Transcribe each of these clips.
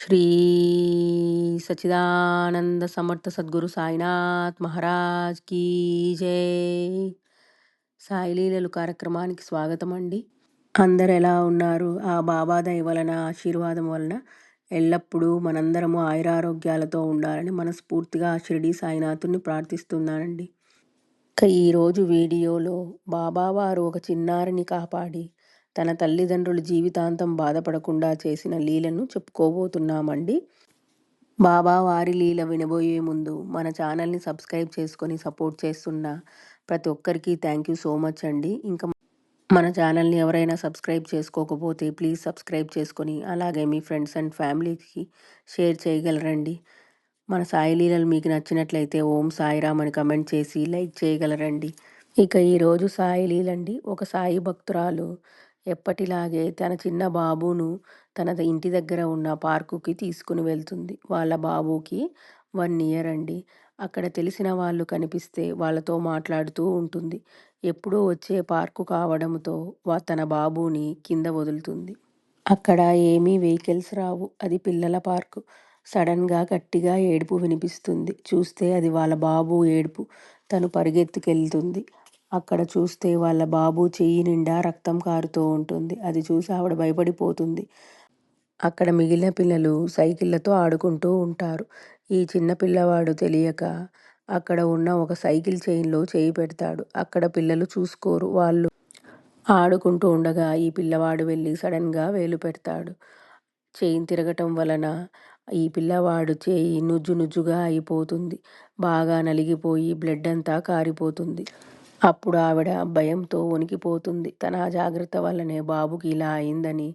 శ్రీ సచిదానంద సమర్థ సద్గురు సాయినాథ్ మహారాజ్ కీ జై. సాయిలీలలు కార్యక్రమానికి స్వాగతం అండి. అందరు ఎలా ఉన్నారు? ఆ బాబా దయ వలన ఆశీర్వాదం వలన ఎల్లప్పుడూ మనందరము ఆయురారోగ్యాలతో ఉండాలని మనస్ఫూర్తిగా ఆ షిరిడి సాయినాథుని ప్రార్థిస్తున్నానండి. ఇక ఈరోజు వీడియోలో బాబా వారు ఒక చిన్నారిని కాపాడి తన తల్లిదండ్రులు జీవితాంతం బాధపడకుండా చేసిన లీలను చెప్పుకోబోతున్నామండి. బాబా వారి లీల వినబోయే ముందు మన ఛానల్ని సబ్స్క్రైబ్ చేసుకొని సపోర్ట్ చేస్తున్న ప్రతి ఒక్కరికి థ్యాంక్ యూ సో మచ్ అండి. ఇంకా మన ఛానల్ని ఎవరైనా సబ్స్క్రైబ్ చేసుకోకపోతే ప్లీజ్ సబ్స్క్రైబ్ చేసుకొని అలాగే మీ ఫ్రెండ్స్ అండ్ ఫ్యామిలీకి షేర్ చేయగలరండి. మన సాయి లీలలు మీకు నచ్చినట్లయితే ఓం సాయిరామ్ అని కమెంట్ చేసి లైక్ చేయగలరండి. ఇక ఈరోజు సాయి లీలండి. ఒక సాయి భక్తురాలు ఎప్పటిలాగే తన చిన్న బాబును తన ఇంటి దగ్గర ఉన్న పార్కుకి తీసుకుని వెళ్తుంది. వాళ్ళ బాబుకి వన్ ఇయర్ అండి. అక్కడ తెలిసిన వాళ్ళు కనిపిస్తే వాళ్ళతో మాట్లాడుతూ ఉంటుంది. ఎప్పుడూ వచ్చే పార్కు కావడంతో తన బాబుని కింద వదులుతుంది. అక్కడ ఏమీ వెహికల్స్ రావు. అది పిల్లల పార్కు. సడన్గా గట్టిగా ఏడుపు వినిపిస్తుంది. చూస్తే అది వాళ్ళ బాబు ఏడుపు. తను పరిగెత్తుకెళ్తుంది. అక్కడ చూస్తే వాళ్ళ బాబు చెయ్యి నిండా రక్తం కారుతూ ఉంటుంది. అది చూసి ఆవిడ భయపడిపోతుంది. అక్కడ మిగిలిన పిల్లలు సైకిళ్ళతో ఆడుకుంటూ ఉంటారు. ఈ చిన్న పిల్లవాడు తెలియక అక్కడ ఉన్న ఒక సైకిల్ చైన్లో చేయి పెడతాడు. అక్కడ పిల్లలు చూసుకోరు. వాళ్ళు ఆడుకుంటూ ఉండగా ఈ పిల్లవాడు వెళ్ళి సడన్గా వేలు పెడతాడు. చైన్ తిరగటం వలన ఈ పిల్లవాడు చేయి నుజ్జు నుజ్జుగా అయిపోతుంది. బాగా నలిగిపోయి బ్లడ్ అంతా కారిపోతుంది. అప్పుడు ఆవిడ భయంతో వణికిపోతుంది. తన జాగ్రత్త వల్లనే బాబుకి ఇలా అయిందని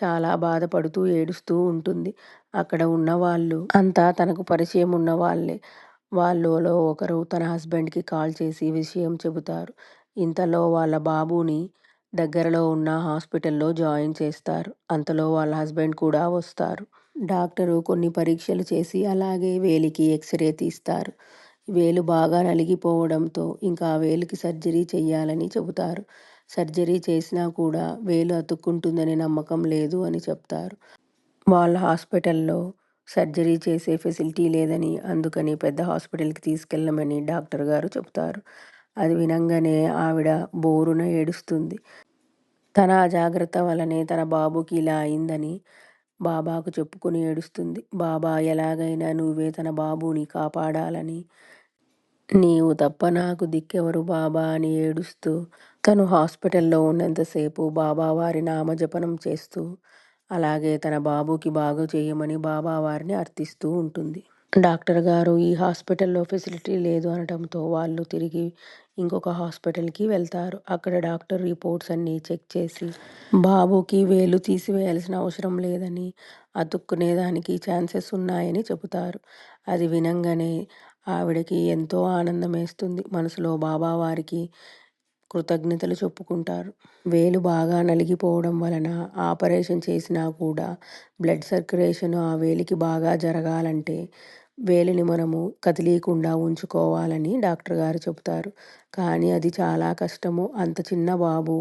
చాలా బాధపడుతూ ఏడుస్తూ ఉంటుంది. అక్కడ ఉన్న వాళ్ళు అంతా తనకు పరిచయం ఉన్న వాళ్ళే వాళ్ళలో ఒకరు తన హస్బెండ్కి కాల్ చేసి విషయం చెబుతారు. ఇంతలో వాళ్ళ బాబుని దగ్గరలో ఉన్న హాస్పిటల్లో జాయిన్ చేస్తారు. అంతలో వాళ్ళ హస్బెండ్ కూడా వస్తారు. డాక్టరు కొన్ని పరీక్షలు చేసి అలాగే వేలికి ఎక్స్రే తీస్తారు. వేలు బాగా నలిగిపోవడంతో ఇంకా వేలుకి సర్జరీ చెయ్యాలని చెబుతారు. సర్జరీ చేసినా కూడా వేలు అతుక్కుంటుందని నమ్మకం లేదు అని చెప్తారు. వాళ్ళ హాస్పిటల్లో సర్జరీ చేసే ఫెసిలిటీ లేదని అందుకని పెద్ద హాస్పిటల్కి తీసుకెళ్ళమని డాక్టర్ గారు చెప్తారు అది వినంగానే ఆవిడ బోరున ఏడుస్తుంది. తన అజాగ్రత్త వలనే తన బాబుకి ఇలా అయిందని బాబాకు చెప్పుకుని ఏడుస్తుంది. బాబా ఎలాగైనా నువ్వే తన బాబుని కాపాడాలని నీవు తప్ప నాకు దిక్కెవరు బాబా అని ఏడుస్తూ తను హాస్పిటల్లో ఉన్నంతసేపు బాబా వారి నామజపనం చేస్తూ అలాగే తన బాబుకి బాగు చేయమని బాబా వారిని అర్థిస్తూ ఉంటుంది. డాక్టర్ గారు ఈ హాస్పిటల్లో ఫెసిలిటీ లేదు అనడంతో వాళ్ళు తిరిగి ఇంకొక హాస్పిటల్కి వెళ్తారు. అక్కడ డాక్టర్ రిపోర్ట్స్ అన్నీ చెక్ చేసి బాబుకి వేలు తీసివేయాల్సిన అవసరం లేదని అతుక్కునేదానికి ఛాన్సెస్ ఉన్నాయని చెబుతారు. అది వినంగానే ఆవిడకి ఎంతో ఆనందం వేస్తుంది మనసులో బాబా వారికి కృతజ్ఞతలు చెప్పుకుంటారు. వేలు బాగా నలిగిపోవడం వలన ఆపరేషన్ చేసినా కూడా బ్లడ్ సర్క్యులేషన్ ఆ వేలికి బాగా జరగాలంటే వేలిని మనము కదిలీయకుండా ఉంచుకోవాలని డాక్టర్ గారు చెబుతారు. కానీ అది చాలా కష్టము. అంత చిన్న బాబు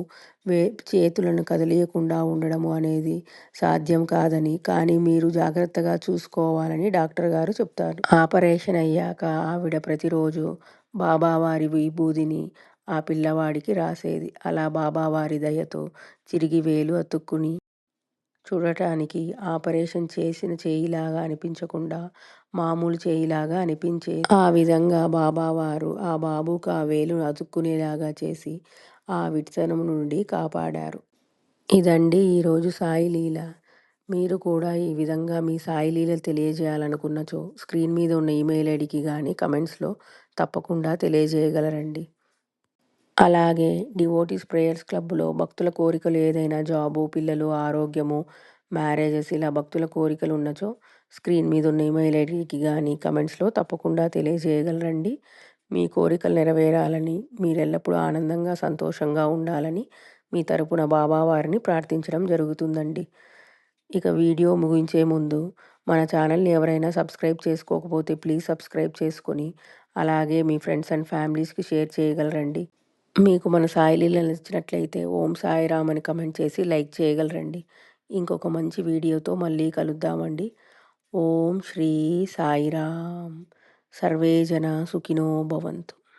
వే చేతులను కదిలీయకుండా ఉండడము అనేది సాధ్యం కాదని కానీ మీరు జాగ్రత్తగా చూసుకోవాలని డాక్టర్ గారు చెప్తారు. ఆపరేషన్ అయ్యాక ఆవిడ ప్రతిరోజు బాబావారి విభూదిని ఆ పిల్లవాడికి రాసేది. అలా బాబావారి దయతో చిరిగి వేలు అతుక్కుని చూడటానికి ఆపరేషన్ చేసిన చేయిలాగా అనిపించకుండా మామూలు చేయిలాగా అనిపించేది. ఆ విధంగా బాబావారు ఆ బాబుకు ఆ వేలు అతుక్కునేలాగా చేసి ఆ విటసనం నుండి కాపాడారు. ఇదండి ఈరోజు సాయి లీల. మీరు కూడా ఈ విధంగా మీ సాయి లీలలు తెలియజేయాలనుకున్నచో స్క్రీన్ మీద ఉన్న ఈమెయిల్ ఐడికి కానీ కమెంట్స్లో తప్పకుండా తెలియజేయగలరండి. అలాగే డివోటీస్ ప్రేయర్స్ క్లబ్లో భక్తుల కోరికలు ఏదైనా జాబు పిల్లలు ఆరోగ్యము మ్యారేజెస్ ఇలా భక్తుల కోరికలు ఉన్నచో స్క్రీన్ మీద ఉన్న ఈమెయిల్ ఐడికి కానీ కమెంట్స్లో తప్పకుండా తెలియజేయగలరండి. మీ కోరికలు నెరవేరాలని మీరెల్లప్పుడూ ఆనందంగా సంతోషంగా ఉండాలని మీ తరపున బాబావారిని ప్రార్థించడం జరుగుతుందండి. ఇక వీడియో ముగించే ముందు మన ఛానల్ని ఎవరైనా సబ్స్క్రైబ్ చేసుకోకపోతే ప్లీజ్ సబ్స్క్రైబ్ చేసుకొని అలాగే మీ ఫ్రెండ్స్ అండ్ ఫ్యామిలీస్కి షేర్ చేయగలరండి. మీకు మన సాయి లీలలు నచ్చినట్లయితే ఓం సాయిరామ్ అని కమెంట్ చేసి లైక్ చేయగలరండి. ఇంకొక మంచి వీడియోతో మళ్ళీ కలుద్దామండి. ఓం శ్రీ సాయిరామ్ సర్వే జన సుఖినో భవంతు.